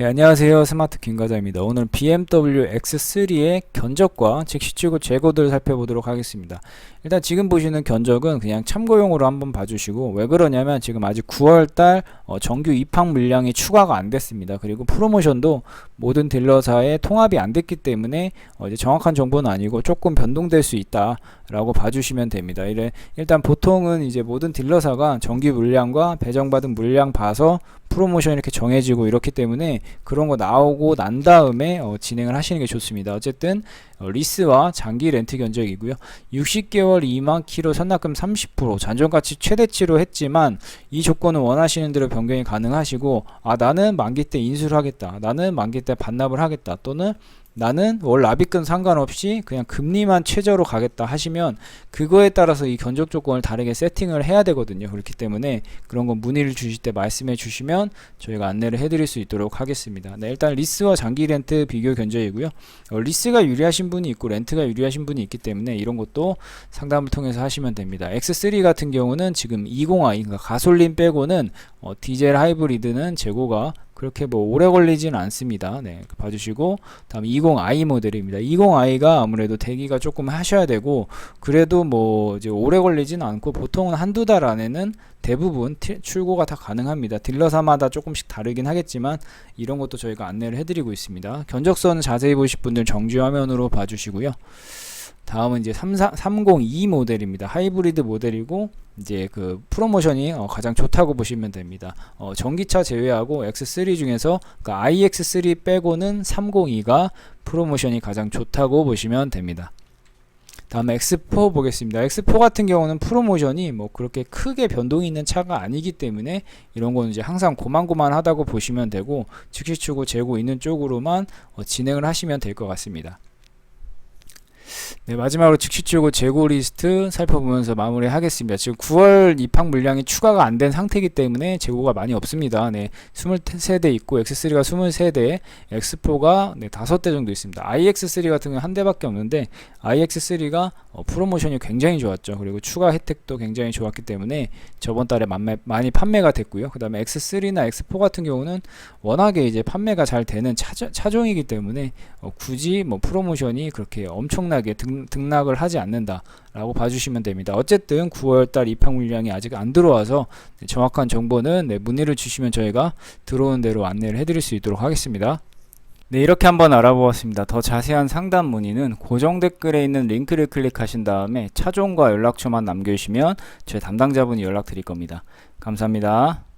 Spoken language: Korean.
네, 안녕하세요. 스마트 김과장입니다. 오늘 BMW X3의 견적과 즉시 출고 재고들을 살펴보도록 하겠습니다. 일단 지금 보시는 견적은 그냥 참고용으로 한번 봐주시고 왜 그러냐면 지금 아직 9월달 어, 정규 입항 물량이 추가가 안 됐습니다. 그리고 프로모션도 모든 딜러사에 통합이 안 됐기 때문에 어, 이제 정확한 정보는 아니고 조금 변동될 수 있다 라고 봐주시면 됩니다. 이래 일단 보통은 이제 모든 딜러사가 정규 물량과 배정받은 물량 봐서 프로모션 이렇게 정해지고 이렇기 때문에 그런 거 나오고 난 다음에 어, 진행을 하시는 게 좋습니다. 어쨌든 어, 리스와 장기 렌트 견적이고요. 60개월 2만 킬로 선납금 30% 잔존가치 최대치로 했지만 이 조건은 원하시는 대로 변경이 가능하시고 아 나는 만기 때 인수를 하겠다. 나는 만기 때 반납을 하겠다. 또는 나는 월 납입금 상관없이 그냥 금리만 최저로 가겠다 하시면 그거에 따라서 이 견적 조건을 다르게 세팅을 해야 되거든요. 그렇기 때문에 그런 건 문의를 주실 때 말씀해 주시면 저희가 안내를 해드릴 수 있도록 하겠습니다. 네, 일단 리스와 장기 렌트 비교 견적이고요. 어, 리스가 유리하신 분이 있고 렌트가 유리하신 분이 있기 때문에 이런 것도 상담을 통해서 하시면 됩니다. X3 같은 경우는 지금 20i 그러니까 가솔린 빼고는 어, 디젤 하이브리드는 재고가 그렇게 뭐 오래 걸리지는 않습니다. 네, 봐주시고 다음 20i 모델입니다. 20i가 아무래도 대기가 조금 하셔야 되고 그래도 뭐 이제 오래 걸리지는 않고 보통은 한두 달 안에는 대부분 티- 출고가 다 가능합니다. 딜러사마다 조금씩 다르긴 하겠지만 이런 것도 저희가 안내를 해드리고 있습니다. 견적서는 자세히 보실 분들 정지 화면으로 봐주시고요. 다음은 이제 34, 302 모델입니다. 하이브리드 모델이고 이제 그 프로모션이 어, 가장 좋다고 보시면 됩니다. 어, 전기차 제외하고 X3 중에서 그러니까 iX3 빼고는 302가 프로모션이 가장 좋다고 보시면 됩니다. 다음에 X4 보겠습니다. X4 같은 경우는 프로모션이 뭐 그렇게 크게 변동이 있는 차가 아니기 때문에 이런 거는 이제 항상 고만고만하다고 보시면 되고 즉시 출고 재고 있는 쪽으로만 어, 진행을 하시면 될 것 같습니다. 네, 마지막으로 즉시 출고 재고 리스트 살펴보면서 마무리하겠습니다. 지금 9월 입항 물량이 추가가 안 된 상태이기 때문에 재고가 많이 없습니다. 네, 23대 있고 X3가 23대, X4가 네, 5대 정도 있습니다. iX3 같은 경우는 한 대밖에 없는데 iX3가 어, 프로모션이 굉장히 좋았죠. 그리고 추가 혜택도 굉장히 좋았기 때문에 저번 달에 만매, 많이 판매가 됐고요. 그 다음에 X3나 X4 같은 경우는 워낙에 이제 판매가 잘 되는 차저, 차종이기 때문에 어, 굳이 뭐 프로모션이 그렇게 엄청나게 등, 등락을 하지 않는다라고 봐주시면 됩니다. 어쨌든 9월달 입항 물량이 아직 안 들어와서 네, 정확한 정보는 네, 문의를 주시면 저희가 들어오는 대로 안내를 해드릴 수 있도록 하겠습니다. 네, 이렇게 한번 알아보았습니다. 더 자세한 상담 문의는 고정 댓글에 있는 링크를 클릭하신 다음에 차종과 연락처만 남겨주시면 저희 담당자분이 연락드릴 겁니다. 감사합니다.